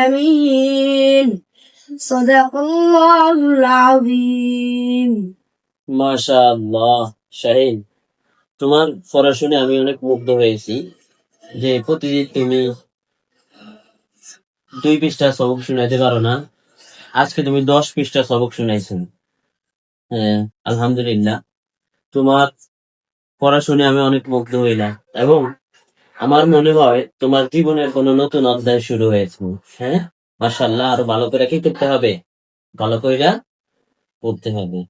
للعالمين صدق الله العظيم মাশাআল্লাহ শাহিন তোমার পড়া শুনে আমি অনেক মুগ্ধ হয়েছি যে প্রতিদিন তুমি দুই পৃষ্ঠা সবক শুনাইতে পারো না আজকে তুমি দশ পৃষ্ঠা সবক শুনাইছো হ্যাঁ আলহামদুলিল্লাহ তোমার পড়া শুনে আমি অনেক মুগ্ধ হইলাম এবং আমার মনে হয় তোমার জীবনের কোনো নতুন অধ্যায় শুরু হয়েছে হ্যাঁ মাশাল্লাহ আরো ভালো করে কি করতে হবে ভালো করে পড়তে হবে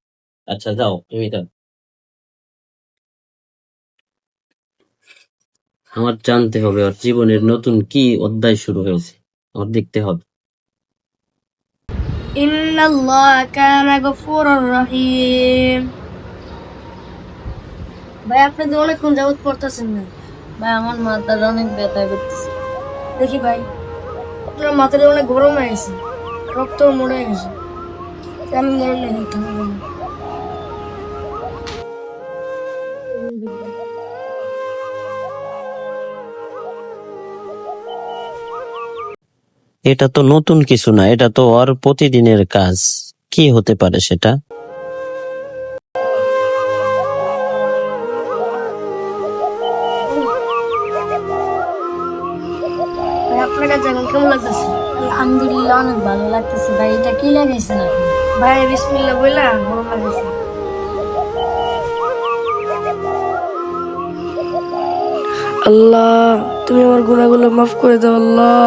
আচ্ছা যাও তুমি যাও আমার জানতে হবে ওর জীবনের নতুন কি অধ্যায় শুরু হয়েছে আমার দেখতে হবে إن الله كان غفورا رحيم ভাই আপনি তো অনেকক্ষণ যাবত পড়তেছেন না ভাই, আমার মাথাটা অনেক ব্যথা করতেছে। দেখি ভাই, আপনার মাথাটা অনেক গরম হয়ে গেছে, রক্ত মরে গেছে। আমি মরে এটা তো নতুন কিছু না, এটা তো ওর প্রতিদিনের কাজ। কি হতে পারে সেটা? আপনার কাছে এখন কেমন লাগতেছে? আলহামদুলিল্লাহ অনেক ভালো লাগতেছে। ভাই এটা কি লাগাইছেন আপনি? ভাই বিসমিল্লা বইলা গরম লাগেছে আল্লাহ তুমি আমার গুণাগুলো মাফ করে দাও আল্লাহ।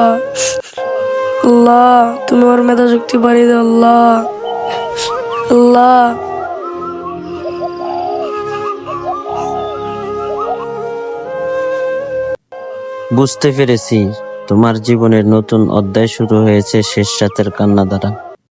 আল্লাহ তুমি আমার মেধা শক্তি বাড়িয়ে দাও আল্লাহ। আল্লাহ। বুঝতে পেরেছি। তোমার জীবনের নতুন অধ্যায় শুরু হয়েছে শেষ রাতের কান্না দ্বারা